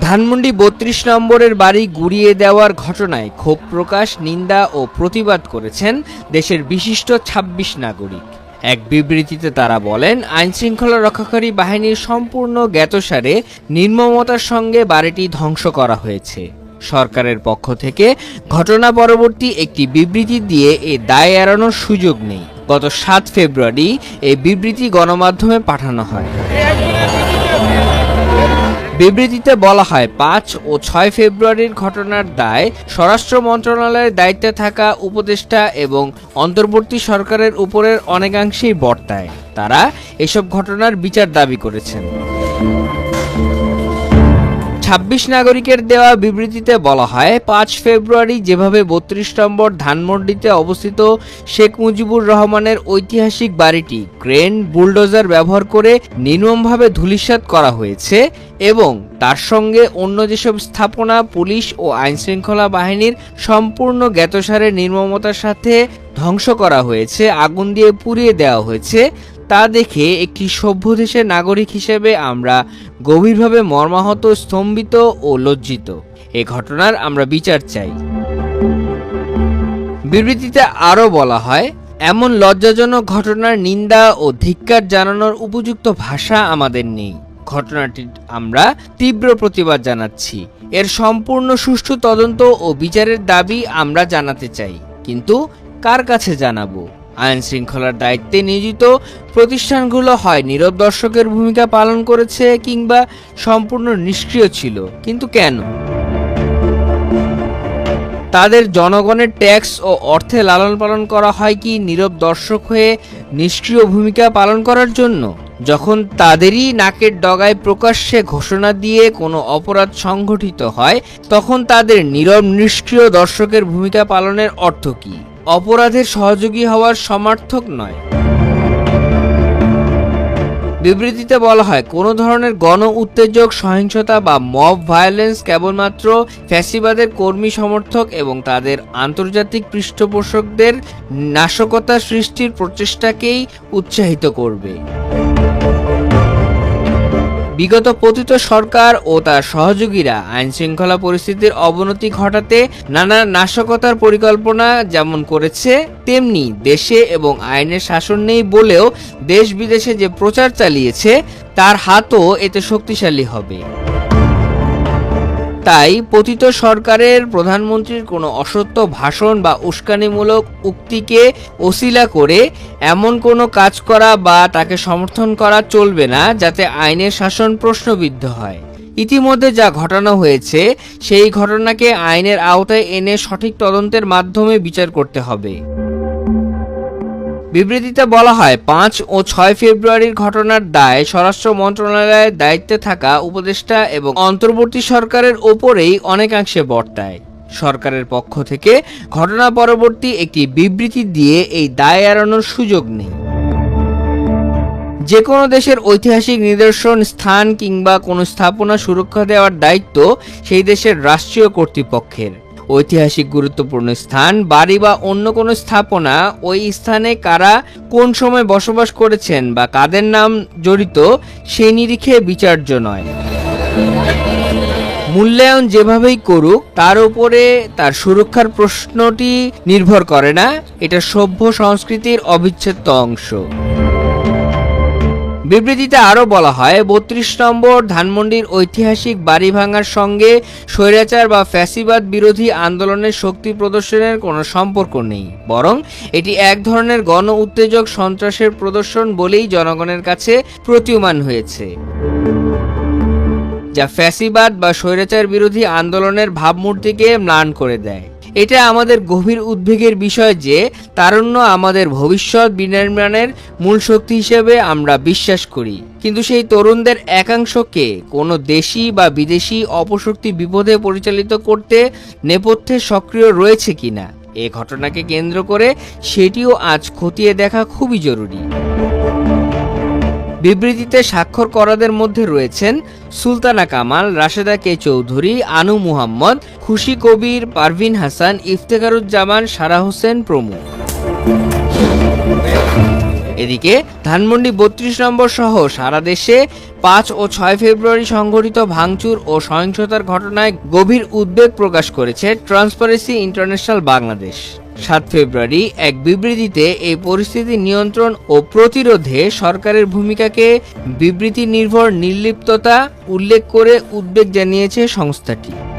ধানমন্ডি বত্রিশ নম্বরের বাড়ি গুড়িয়ে দেওয়ার ঘটনায় ক্ষোভ প্রকাশ, নিন্দা ও প্রতিবাদ করেছেন দেশের বিশিষ্ট ২৬ নাগরিক। এক বিবৃতিতে তারা বলেন, আইনশৃঙ্খলা রক্ষাকারী বাহিনীর সম্পূর্ণ জ্ঞাতসারে নির্মমতার সঙ্গে বাড়িটি ধ্বংস করা হয়েছে। সরকারের পক্ষ থেকে ঘটনা পরবর্তী একটি বিবৃতি দিয়ে এ দায় এড়ানোর সুযোগ নেই। গত সাত ফেব্রুয়ারি এই বিবৃতি গণমাধ্যমে পাঠানো হয়। বিবৃতিতে বলা হয়, পাঁচ ও ছয় ফেব্রুয়ারির ঘটনার দায় স্বরাষ্ট্র মন্ত্রণালয়ের দায়িত্বে থাকা উপদেষ্টা এবং অন্তর্বর্তী সরকারের উপরের অনেকাংশেই বর্তায়। তারা এসব ঘটনার বিচার দাবি করেছেন। ছাব্বিশ নাগরিকের দেওয়া বিবৃতিতে বলা হয়, পাঁচ ফেব্রুয়ারি যেভাবে বত্রিশ নম্বর ধানমন্ডিতে অবস্থিত শেখ মুজিবুর রহমানের ঐতিহাসিক বাড়িটি ক্রেন বুলডোজার ব্যবহার করে নির্মমভাবে ধূলিসাৎ করা হয়েছে এবং তার সঙ্গে অন্য যেসব স্থাপনা, পুলিশ ও আইনশৃঙ্খলা বাহিনীর সম্পূর্ণ জ্ঞাতসারে নির্মমতার সাথে ধ্বংস করা হয়েছে, আগুন দিয়ে পুড়িয়ে দেওয়া হয়েছে। তা দেখে একটি সভ্য দেশের নাগরিক হিসেবে আমরা গভীরভাবে মর্মাহত, স্তম্ভিত ও লজ্জিত। এ ঘটনার আমরা বিচার চাই। বিবৃতিতে আরও বলা হয়, এমন লজ্জাজনক ঘটনার নিন্দা ও ধিক্কার জানানোর উপযুক্ত ভাষা আমাদের নেই। ঘটনাটি আমরা তীব্র প্রতিবাদ জানাচ্ছি। এর সম্পূর্ণ সুষ্ঠু তদন্ত ও বিচারের দাবি আমরা জানাতে চাই। কিন্তু কার কাছে জানাব? আইন শৃঙ্খলার দায়িত্বে নিয়োজিত প্রতিষ্ঠানগুলো হয় নীরব দর্শকের ভূমিকা পালন করেছে কিংবা সম্পূর্ণ নিষ্ক্রিয় ছিল। কিন্তু কেন? তাদের জনগণের ট্যাক্স ও অর্থে লালন পালন করা হয় কি নীরব দর্শক হয়ে নিষ্ক্রিয় ভূমিকা পালন করার জন্য? যখন তাদেরই নাকের ডগায় প্রকাশ্যে ঘোষণা দিয়ে কোনো অপরাধ সংঘটিত হয়, তখন তাদের নীরব নিষ্ক্রিয় দর্শকের ভূমিকা পালনের অর্থ কী? অপরাধের সহযোগী হওয়ার সমর্থক নয়। বিবৃতিতে বলা হয়, কোনো ধরনের গণ উত্তেজক, সহিংসতা বা মব ভায়োলেন্স কেবলমাত্র ফ্যাসিবাদের কর্মী সমর্থক এবং তাদের আন্তর্জাতিক পৃষ্ঠপোষকদের নাশকতা সৃষ্টির প্রচেষ্টাকেই উৎসাহিত করবে। বিগত পতিত সরকার ও তার সহযোগীরা আইন শৃঙ্খলা পরিস্থিতির অবনতি ঘটাতে নানা নাশকতার পরিকল্পনা যেমন করেছে, তেমনি দেশে এবং আইনের শাসন নেই বলেও দেশ বিদেশে যে প্রচার চালিয়েছে, তার হাতও এতে শক্তিশালী হবে। তাই পতিত সরকারের প্রধানমন্ত্রীর কোনো অসত্য ভাষণ বা উস্কানিমূলক উক্তিকে ওসিলা করে এমন কোনো কাজ করা বা তাকে সমর্থন করা চলবে না যাতে আইনের শাসন প্রশ্নবিদ্ধ হয়। ইতিমধ্যে যা ঘটানো হয়েছে, সেই ঘটনাকে আইনের আওতায় এনে সঠিক তদন্তের মাধ্যমে বিচার করতে হবে। বিবৃতিতে বলা হয়, পাঁচ ও ছয় ফেব্রুয়ারির ঘটনার দায় স্বরাষ্ট্র মন্ত্রণালয়ের দায়িত্বে থাকা উপদেষ্টা এবং অন্তর্বর্তী সরকারের ওপরেই অনেকাংশে বর্তায় সরকারের পক্ষ থেকে ঘটনা পরবর্তী একটি বিবৃতি দিয়ে এই দায় এড়ানোর সুযোগ নেই। যে কোনো দেশের ঐতিহাসিক নিদর্শন, স্থান কিংবা কোনো স্থাপনা সুরক্ষা দেওয়ার দায়িত্ব সেই দেশের রাষ্ট্রীয় কর্তৃপক্ষের। ঐতিহাসিক গুরুত্বপূর্ণ স্থান। বাড়ি বা অন্য কোনো স্থাপনা, ওই স্থানে কারা কোন সময় বসবাস করেছেন বা কাদের নাম জড়িত সেই নিরিখে বিচার্য নয়। মূল্যায়ন যেভাবেই করুক, তার উপরে তার সুরক্ষার প্রশ্নটি নির্ভর করে না। এটা সভ্য সংস্কৃতির অবিচ্ছেদ্য অংশ। বিবৃতিতে আরও বলা হয়, বত্রিশ নম্বর ধানমন্ডির ঐতিহাসিক বাড়ি ভাঙার সঙ্গে স্বৈরাচার বা ফ্যাসিবাদ বিরোধী আন্দোলনের শক্তি প্রদর্শনের কোনো সম্পর্ক নেই। বরং এটি এক ধরনের গণ উত্তেজক সন্ত্রাসের প্রদর্শন বলেই জনগণের কাছে প্রতীয়মান হয়েছে। যা ফ্যাসিবাদ বা স্বৈরাচার বিরোধী আন্দোলনের ভাবমূর্তিকে ম্লান করে দেয়। এটা আমাদের গভীর উদ্বেগের বিষয় যে তারুণ্য আমাদের ভবিষ্যৎ বিনির্মাণের মূল শক্তি হিসেবে আমরা বিশ্বাস করি। কিন্তু সেই তরুণদের একাংশকে কোনো দেশি বা বিদেশি অপশক্তি বিপদে পরিচালিত করতে নেপথ্যে সক্রিয় রয়েছে কিনা, এ ঘটনাকে কেন্দ্র করে সেটিও আজ খতিয়ে দেখা খুবই জরুরি। বিবৃতিতে স্বাক্ষর করাদের মধ্যে রয়েছেন সুলতানা কামাল, রাশেদা কে চৌধুরী, আনু মুহাম্মদ, খুশি কবির, পারভিন হাসান ইফতেখারুজ্জামান সারা হোসেন প্রমুখ। এদিকে ধানমন্ডি বত্রিশ নম্বর সহ সারা দেশে পাঁচ ও ছয় ফেব্রুয়ারি সংঘটিত ভাঙচুর ও সহিংসতার ঘটনায় গভীর উদ্বেগ প্রকাশ করেছে ট্রান্সপারেন্সি ইন্টারন্যাশনাল বাংলাদেশ। সাত ফেব্রুয়ারি এক বিবৃতিতে এই পরিস্থিতি নিয়ন্ত্রণ ও প্রতিরোধে সরকারের ভূমিকাকে বিবৃতি নির্ভর নির্লিপ্ততা উল্লেখ করে উদ্বেগ জানিয়েছে সংস্থাটি।